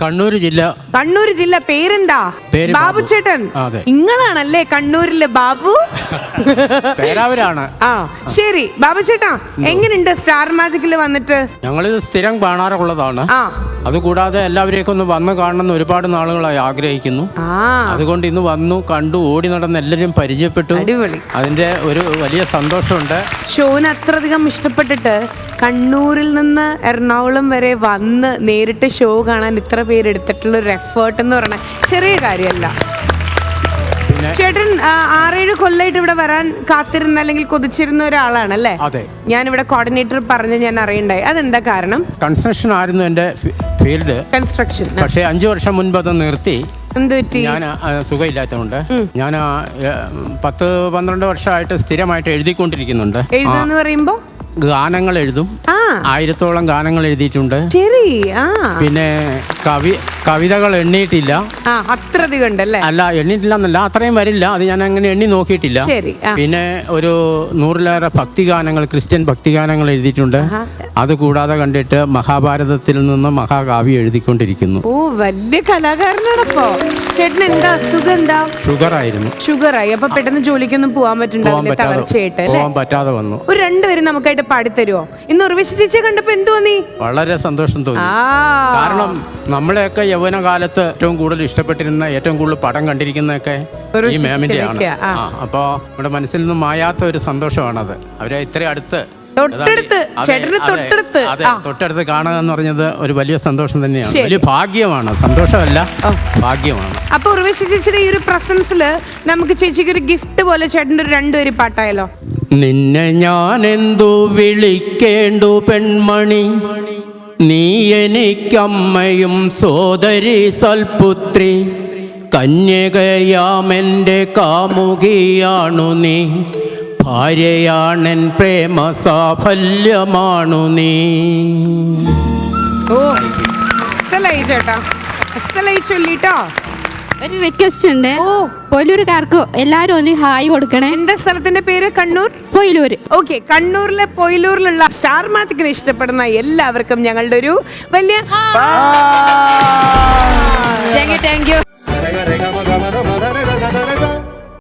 കണ്ണൂർ ജില്ല കണ്ണൂർ ജില്ല പേരെന്താ? പേര് ബാബു. ബാബു. ചേട്ടൻ. ആ, അതെ. നിങ്ങളാണല്ലേ കണ്ണൂരിലെ ബാബു? പേരാവരാണ്. ആ ശരി. ബാബു ചേട്ടാ എങ്ങനെയുണ്ട് സ്റ്റാർ മാജിക്കിൽ വന്നിട്ട്? ഞങ്ങളിത് സ്ഥിരം കാണാറുള്ളതാണ്. ആ. അതുകൂടാതെ എല്ലാവരെയൊക്കെ ഒന്ന് വന്ന് കാണണമെന്ന് ഒരുപാട് നാളുകളായി ആഗ്രഹിക്കുന്നു. ആ. അതുകൊണ്ട് ഇന്ന് വന്നു കണ്ടു ഓടി നടന്ന് എല്ലാവരും പരിചയപ്പെട്ടു. അടിപൊളി. അതിന്റെ ഒരു വലിയ സന്തോഷമുണ്ട്. ഷോന് അത്രയധികം ഇഷ്ടപ്പെട്ടിട്ട് കണ്ണൂരിൽ നിന്ന് എറണാകുളം വരെ വന്ന് നേരിട്ട് ഷോ കാണാൻ ഇത്ര പേര് എടുത്തിട്ടുള്ള ഒരു എഫേർട്ട് എന്ന് പറഞ്ഞാൽ ചെറിയ കാര്യമല്ല. ചേട്ടൻ ആറേഴ് കൊല്ലമായിട്ട് ഇവിടെ വരാൻ കാത്തിരുന്ന അല്ലെങ്കിൽ കൊതിച്ചിരുന്ന ഒരാളാണ് അല്ലേ? ഞാൻ ഇവിടെ കോർഡിനേറ്റർ പറഞ്ഞ് ഞാൻ അറിയണ്ടായി. അതെന്താ കാരണം? കൺസ്ട്രക്ഷൻ ആയിരുന്നു എന്റെ ഫീൽഡ് കൺസ്ട്രക്ഷൻ പക്ഷേ അഞ്ചു വർഷം മുൻപ് അത് നിർത്തി. ഞാൻ സുഖമില്ലാത്തതുകൊണ്ട് ഞാൻ പത്ത് പന്ത്രണ്ട് വർഷമായിട്ട് സ്ഥിരമായിട്ട് എഴുതിക്കൊണ്ടിരിക്കുന്നുണ്ട്. എഴുതാന്ന് പറയുമ്പോ? ഗാനങ്ങൾ എഴുതും ആ. ആയിരത്തോളം ഗാനങ്ങൾ എഴുതിയിട്ടുണ്ട് ശരി ആ. പിന്നെ കവി കവിതകൾ എണ്ണിയിട്ടില്ല ആ അത്രയധികം ഉണ്ടല്ലേ അല്ല എണ്ണിയിട്ടില്ല എന്നല്ല അത്രയും വരില്ല. അത് ഞാൻ അങ്ങനെ എണ്ണി നോക്കിയിട്ടില്ല. ശരി ആ. പിന്നെ ഒരു നൂറിലേറെ ഭക്തിഗാനങ്ങൾ ക്രിസ്ത്യൻ ഭക്തിഗാനങ്ങൾ എഴുതിയിട്ടുണ്ട്. അതുകൂടാതെ കണ്ടിട്ട് മഹാഭാരതത്തിൽ നിന്ന് മഹാകാവ്യ എഴുതിക്കൊണ്ടിരിക്കുന്നു. ഓ വലിയ കലാകാരനാണപ്പോ. ചേട്ടൻ എന്താ അസുഖം എന്താ? ഷുഗർ ആയിരുന്നു ഷുഗറായി. അപ്പൊ പെട്ടെന്ന് ജോലിക്കൊന്നും പോകാൻ പറ്റുണ്ടാവില്ല പറ്റാതെ തളർച്ചയായിട്ട് അല്ലേ? പോകാൻ പറ്റാതെ വന്നു. ഒരു രണ്ടുപേരും നമുക്കായിട്ട് പാടിത്തരുമോ ഇന്ന് ഉർവശി ചേച്ചിയെ കണ്ടപ്പോ എന്ത് തോന്നി? വളരെ സന്തോഷം തോന്നി. ആ. കാരണം നമ്മളെയൊക്കെ യൗവനകാലത്ത് ഏറ്റവും കൂടുതൽ ഇഷ്ടപ്പെട്ടിരുന്ന ഏറ്റവും കൂടുതൽ പടം കണ്ടിരിക്കുന്നതൊക്കെ ഒരു ഈ മാമിന്റെയാണ്. ശിഷ്യനൊക്കെയാ, ആ. ആ അപ്പോൾ നമ്മുടെ മനസ്സിൽ നിന്ന് മായാത്ത ഒരു സന്തോഷമാണത്. അവരെ ഇത്രയും അടുത്ത് തൊട്ടടുത്ത്, അതെ, ചേട്ടന് അതെ, തൊട്ടടുത്ത്. അതെ ആ. തൊട്ടടുത്ത് കാണുക എന്ന് പറഞ്ഞത് ഒരു വലിയ സന്തോഷം തന്നെയാണ്. ശരി. വലിയ ഭാഗ്യമാണ്. സന്തോഷമല്ല ഭാഗ്യമാണ്. അപ്പൊ ഉർവശി ചേച്ചിയുടെ ഈ ഒരു പ്രസൻസിൽ നമുക്ക് ചേച്ചിക്ക് ഒരു ഗിഫ്റ്റ് പോലെ ചേട്ടന്റെ ഒരു രണ്ടുപേര് പാട്ടായല്ലോ നിന്നെ ഞാൻ എന്തു വിളിക്കേണ്ടു പെൺമണി? നീ എനിക്കമ്മയും സോദരി സൽപുത്രി. കന്യകയാമെന്റെ കാമുകിയാണു നീ. ഭാര്യയാണെൻ പ്രേമ സാഫല്യമാണു നീ. ഓ അസലായി ചേട്ടാ. അസലായി ചൊല്ലിട്ടോ? ഒരു റിക്വസ്റ്റ് ഉണ്ട്. ഓ. പൊയിലൂരുകാർക്ക് എല്ലാരും ഒന്ന് ഹായ് കൊടുക്കണേ. എന്താ സ്ഥലത്തിന്റെ പേര്? കണ്ണൂർ? പൊയിലൂര്. ഓക്കെ കണ്ണൂരിലെ പൊയിലൂരിലുള്ള സ്റ്റാർ മാജിക്കിനെ ഇഷ്ടപ്പെടുന്ന എല്ലാവർക്കും ഞങ്ങളുടെ ഒരു വലിയ താങ്ക് യു താങ്ക് യു